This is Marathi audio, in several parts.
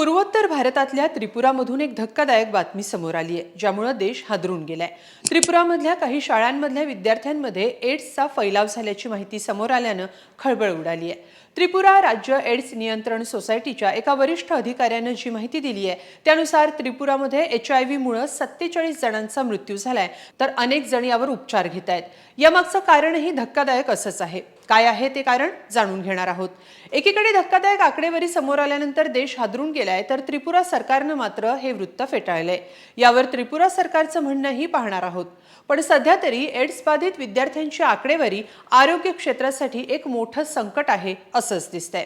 पूर्वोत्तर भारतातल्या त्रिपुरामधून एक धक्कादायक बातमी समोर आली आहे ज्यामुळे देश हादरून गेलाय. त्रिपुरामधल्या काही शाळांमधल्या विद्यार्थ्यांमध्ये एड्सचा फैलाव झाल्याची माहिती समोर आल्यानं खळबळ उडाली आहे. त्रिपुरा राज्य एड्स नियंत्रण सोसायटीच्या एका वरिष्ठ अधिकाऱ्यानं जी माहिती दिली आहे त्यानुसार त्रिपुरामध्ये एच आय व्हीमुळं सत्तेचाळीस जणांचा मृत्यू झालाय तर अनेक जण यावर उपचार घेत आहेत यामागचं कारणही धक्कादायक असंच आहे. काय आहे ते कारण जाणून घेणार आहोत. एकीकडे धक्कादायक आकडेवारी समोर आल्यानंतर देश हादरून गेलाय तर त्रिपुरा सरकारनं मात्र हे वृत्त फेटाळलंय. यावर त्रिपुरा सरकारचं म्हणणंही पाहणार आहोत. पण सध्या तरी एड्स बाधित विद्यार्थ्यांची आकडेवारी आरोग्य क्षेत्रासाठी एक मोठं संकट आहे असंच दिसतंय.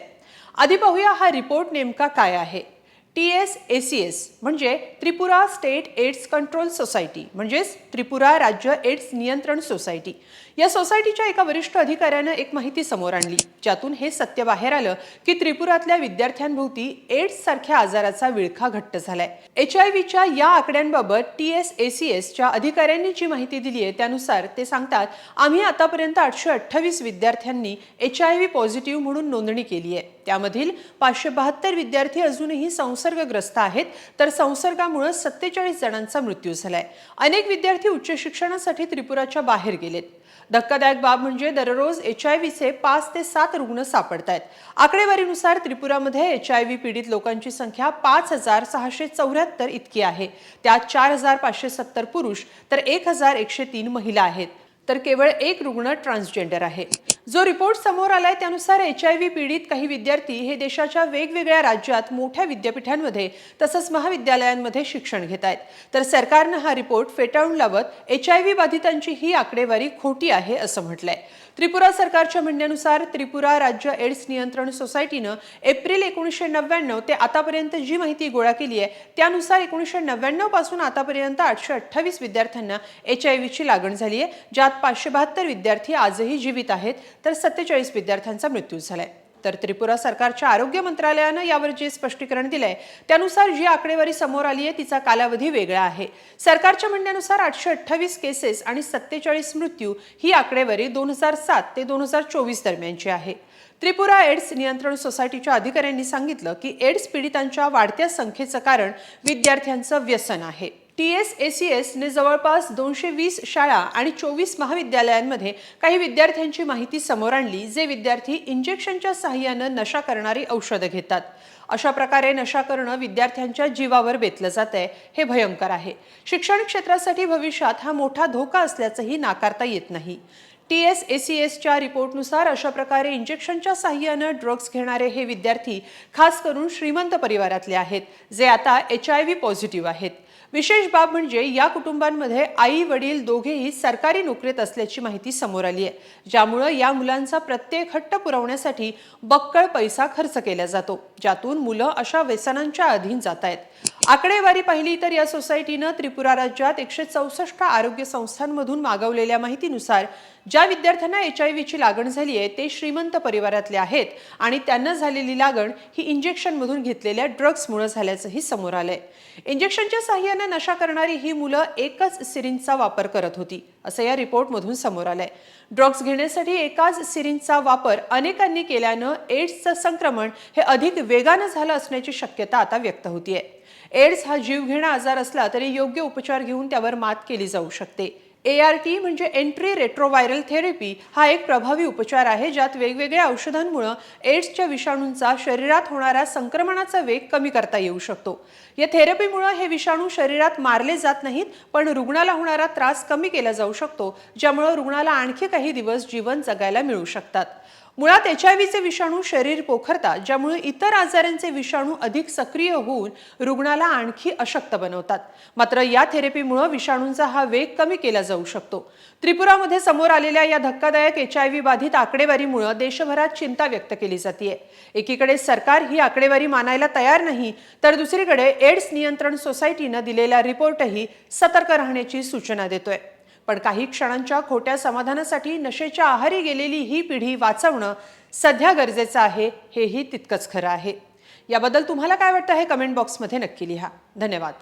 आधी पाहूया हा रिपोर्ट नेमका काय आहे. T S A C S म्हणजे Tripura state AIDS control society म्हणजेच त्रिपुरा राज्य एड्स नियंत्रण सोसायटी. या सोसायटीच्या एका वरिष्ठ अधिकाऱ्यानं एक माहिती समोर आणली. ज्यातून हे सत्य बाहेर आलं की त्रिपुरातल्या विद्यार्थ्यांभोवती एड्स सारख्या आजाराचा विळखा घट्ट झालाय. एच आय व्हीच्या या आकड्यांबाबत टी एस ए सी एसच्या अधिकाऱ्यांनी जी माहिती दिली आहे त्यानुसार ते सांगतात आम्ही आतापर्यंत आठशे अठ्ठावीस विद्यार्थ्यांनी एच आय व्ही पॉझिटिव्ह म्हणून नोंदणी केली आहे. त्यामधील पाचशे बहात्तर विद्यार्थी अजूनही संसर्गग्रस्त आहेत तर संसर्गामुळे सत्तेचाळीस जणांचा मृत्यू झालाय. अनेक विद्यार्थी उच्च शिक्षणासाठी त्रिपुराच्या बाहेर गेलेत. धक्कादायक बाब म्हणजे दररोज एच आय व्हीचे पाच ते सात रुग्ण सापडत आहेत आकडेवारीनुसार त्रिपुरामध्ये एच आय व्ही पीडित लोकांची संख्या पाच हजार सहाशे चौऱ्याहत्तर इतकी आहे. त्यात चार हजार पाचशे सत्तर पुरुष तर एक हजार एकशे तीन महिला आहेत. तर केवळ एक रुग्ण ट्रान्सजेंडर आहे. जो रिपोर्ट समोर आलाय त्यानुसार एच आय व्ही पीडित काही विद्यार्थी हे देशाच्या वेगवेगळ्या राज्यात मोठ्या विद्यापीठांमध्ये तसंच महाविद्यालयांमध्ये शिक्षण घेत आहेत तर सरकारनं हा रिपोर्ट फेटाळून लावत एच आय व्ही बाधितांची ही आकडेवारी खोटी आहे असं म्हटलंय. त्रिपुरा सरकारच्या म्हणण्यानुसार त्रिपुरा राज्य एड्स नियंत्रण सोसायटीनं एप्रिल एकोणीसशे नव्याण्णव ते आतापर्यंत जी माहिती गोळा केली आहे त्यानुसार एकोणीसशे नव्याण्णवपासून आतापर्यंत आठशे अठ्ठावीस विद्यार्थ्यांना एच आय व्हीची लागण झाली आहे ज्यात पाचशे बहात्तर विद्यार्थी आजही जीवित आहेत. तर सत्तेचाळीस विद्यार्थ्यांचा मृत्यू झालाय. तर त्रिपुरा सरकारच्या आरोग्य मंत्रालयानं यावर जे स्पष्टीकरण दिलंय त्यानुसार जी आकडेवारी समोर आली आहे तिचा कालावधी वेगळा आहे. सरकारच्या म्हणण्यानुसार आठशे अठ्ठावीस केसेस आणि सत्तेचाळीस मृत्यू ही आकडेवारी दोन हजार सात ते दोन हजार चोवीस दरम्यानची आहे. त्रिपुरा एड्स नियंत्रण सोसायटीच्या अधिकाऱ्यांनी सांगितलं की एड्स पीडितांच्या वाढत्या संख्येचं कारण विद्यार्थ्यांचं व्यसन आहे. टी एस ए सी एसने जवळपास दोनशे वीस शाळा आणि चोवीस महाविद्यालयांमध्ये काही विद्यार्थ्यांची माहिती समोर आणली जे विद्यार्थी इंजेक्शनच्या सहाय्यानं नशा करणारी औषधं घेतात. अशा प्रकारे नशा करणं विद्यार्थ्यांच्या जीवावर बेतलं जात आहे हे भयंकर आहे. शिक्षण क्षेत्रासाठी भविष्यात हा मोठा धोका असल्याचंही नाकारता येत नाही. टी एस ए सी एसच्या रिपोर्टनुसार अशा प्रकारे इंजेक्शनच्या साह्यानं ड्रग्ज घेणारे हे विद्यार्थी खास करून श्रीमंत परिवारातले आहेत जे आता एच आय व्ही पॉझिटिव्ह आहेत. विशेष बाब म्हणजे या कुटुंबांमध्ये आई वडील दोघेही सरकारी नोकरीत असल्याची माहिती समोर आली आहे ज्यामुळं या मुलांचा प्रत्येक हट्ट पुरवण्यासाठी बक्कळ पैसा खर्च केला जातो ज्यातून मुलं अशा व्यसनांच्या अधीन जात आहेत. आकडेवारी पाहिली तर या सोसायटीनं त्रिपुरा राज्यात एकशे चौसष्ट आरोग्य संस्थांमधून मागवलेल्या माहितीनुसार ज्या विद्यार्थ्यांना एच आय व्हीची लागण झाली आहे ते श्रीमंत परिवारातले आहेत आणि त्यांना झालेली लागण ही इंजेक्शनमधून घेतलेल्या ड्रग्समुळे झाल्याचंही समोर आलंय. इंजेक्शनच्या साह्यानं नशा करणारी ही मुलं एकच सिरिंजचा वापर करत होती असं या रिपोर्टमधून समोर आलंय. ड्रग्ज घेण्यासाठी एकाच सिरिंजचा वापर अनेकांनी केल्यानं एड्सचं संक्रमण हे अधिक वेगानं झालं असण्याची शक्यता आता व्यक्त होतीये. एड्स हा जीवघेणा आजार असला तरी योग्य उपचार घेऊन त्यावर मात केली जाऊ शकते. ए आर टी म्हणजे एंट्री रेट्रोव्हायरल थेरपी हा एक प्रभावी उपचार आहे ज्यात वेगवेगळ्या औषधांमुळे एड्सच्या विषाणूंचा शरीरात होणारा संक्रमणाचा वेग कमी करता येऊ शकतो. या थेरपीमुळे हे विषाणू शरीरात मारले जात नाहीत पण रुग्णाला होणारा त्रास कमी केला जाऊ शकतो ज्यामुळे रुग्णाला आणखी काही दिवस जीवन जगायला मिळू शकतात. मुळात एच आय व्हीचे विषाणू शरीर पोखरतात ज्यामुळे इतर आजारांचे विषाणू अधिक सक्रिय होऊन रुग्णाला आणखी अशक्त बनवतात. मात्र या थेरपीमुळे विषाणूंचा हा वेग कमी केला जाऊ शकतो. त्रिपुरामध्ये समोर आलेल्या या धक्कादायक एच आय व्ही बाधित आकडेवारीमुळे देशभरात चिंता व्यक्त केली जाते एकीकडे सरकार ही आकडेवारी मानायला तयार नाही तर दुसरीकडे एड्स नियंत्रण सोसायटीनं दिलेला रिपोर्टही सतर्क राहण्याची सूचना देतोय. पण काही क्षणांच्या खोट्या समाधानासाठी नशेच्या आहारी गेलेली ही पिढी वाचवणं सध्या गरजेचं आहे हेही तितकंच खरं आहे. याबद्दल तुम्हाला काय वाटतं हे कमेंट बॉक्समध्ये नक्की लिहा. धन्यवाद.